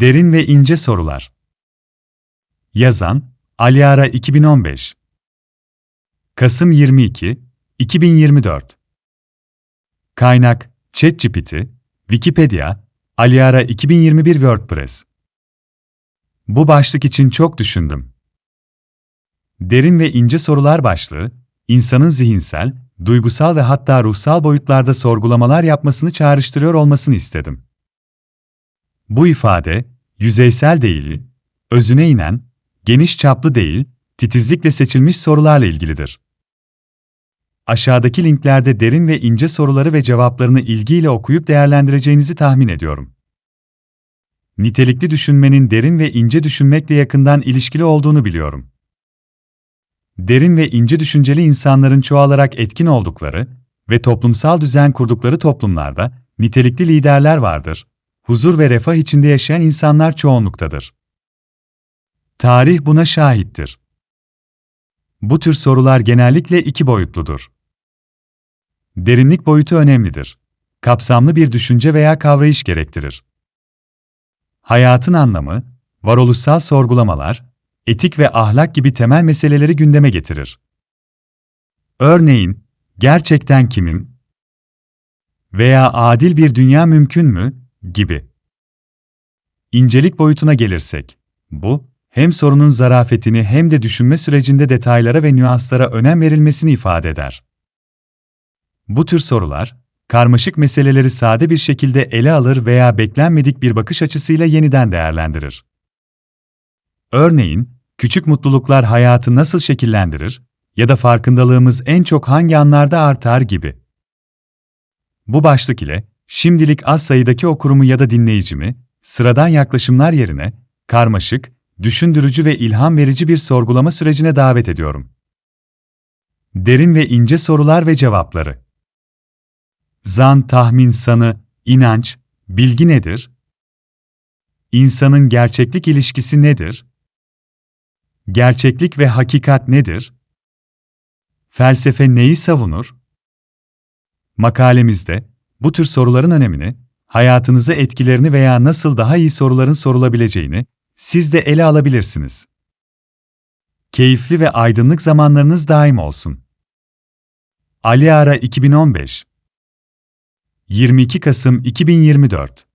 Derin ve ince sorular. Yazan Ali Ara 2015. Kasım 22, 2024. Kaynak ChatGPT, Wikipedia, Ali Ara 2021 WordPress. Bu başlık için çok düşündüm. Derin ve ince sorular başlığı, insanın zihinsel, duygusal ve hatta ruhsal boyutlarda sorgulamalar yapmasını çağrıştırıyor olmasını istedim. Bu ifade, yüzeysel değil, özüne inen, geniş çaplı değil, titizlikle seçilmiş sorularla ilgilidir. Aşağıdaki linklerde derin ve ince soruları ve cevaplarını ilgiyle okuyup değerlendireceğinizi tahmin ediyorum. Nitelikli düşünmenin derin ve ince düşünmekle yakından ilişkili olduğunu biliyorum. Derin ve ince düşünceli insanların çoğalarak etkin oldukları ve toplumsal düzen kurdukları toplumlarda nitelikli liderler vardır. Huzur ve refah içinde yaşayan insanlar çoğunluktadır. Tarih buna şahittir. Bu tür sorular genellikle iki boyutludur. Derinlik boyutu önemlidir. Kapsamlı bir düşünce veya kavrayış gerektirir. Hayatın anlamı, varoluşsal sorgulamalar, etik ve ahlak gibi temel meseleleri gündeme getirir. Örneğin, gerçekten kimim? Veya adil bir dünya mümkün mü? Gibi. İncelik boyutuna gelirsek, bu, hem sorunun zarafetini hem de düşünme sürecinde detaylara ve nüanslara önem verilmesini ifade eder. Bu tür sorular, karmaşık meseleleri sade bir şekilde ele alır veya beklenmedik bir bakış açısıyla yeniden değerlendirir. Örneğin, küçük mutluluklar hayatı nasıl şekillendirir ya da farkındalığımız en çok hangi anlarda artar gibi. Bu başlık ile şimdilik az sayıdaki okurumu ya da dinleyicimi sıradan yaklaşımlar yerine karmaşık, düşündürücü ve ilham verici bir sorgulama sürecine davet ediyorum. Derin ve ince sorular ve cevapları. Zan, tahmin, sanı, inanç, bilgi nedir? İnsanın gerçeklik ilişkisi nedir? Gerçeklik ve hakikat nedir? Felsefe neyi savunur? Makalemizde bu tür soruların önemini, hayatınızı etkilerini veya nasıl daha iyi soruların sorulabileceğini siz de ele alabilirsiniz. Keyifli ve aydınlık zamanlarınız daim olsun. Ali Ara 2015 22 Kasım 2024